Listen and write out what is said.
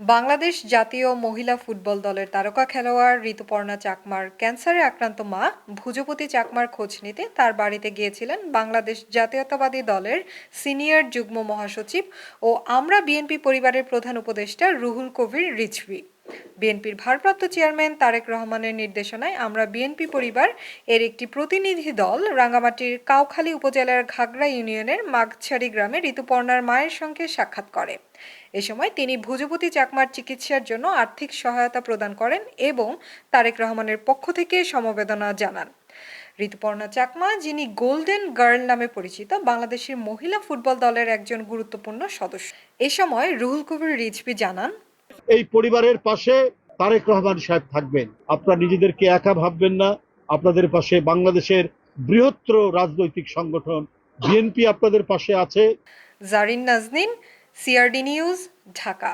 বাংলাদেশ জাতীয় মহিলা ফুটবল দলের তারকা খেলোয়াড় ঋতুপর্ণা চাকমার ক্যান্সারে আক্রান্ত মা ভুজপতি চাকমার খোঁজ নিতে তার বাড়িতে গিয়েছিলেন বাংলাদেশ জাতীয়তাবাদী দলের সিনিয়র যুগ্ম মহাসচিব ও আমরা বিএনপি পরিবারের প্রধান উপদেষ্টা রুহুল কবির রিজভী। বিএনপির ভারপ্রাপ্ত চেয়ারম্যান তারেক রহমানের নির্দেশনায় আমরা বিএনপি পরিবার এর একটি প্রতিনিধি দল রাঙ্গামাটির কাউখালী উপজেলার ঘাগড়া ইউনিয়নের মাগছাড়ি গ্রামে ঋতুপর্ণার মায়ের সঙ্গে সাক্ষাৎ করে। এ সময় তিনি ভুজপতি চাকমার চিকিৎসার জন্য আর্থিক সহায়তা প্রদান করেন এবং তারেক রহমানের পক্ষ থেকে সমবেদনা জানান। ঋতুপর্ণা চাকমা, যিনি গোল্ডেন গার্ল নামে পরিচিত, বাংলাদেশের মহিলা ফুটবল দলের একজন গুরুত্বপূর্ণ সদস্য। এ সময় রুহুল কবির রিজভি জানান এই পরিবারের পাশে তারেক রহমান সাহেব থাকবেন। আপনারা নিজেদেরকে একা ভাববেন না। আপনাদের পাশে বাংলাদেশের বৃহত্তর রাজনৈতিক সংগঠন বিএনপি আপনাদের পাশে আছে। Zarin Naznin, CRD news, Dhaka.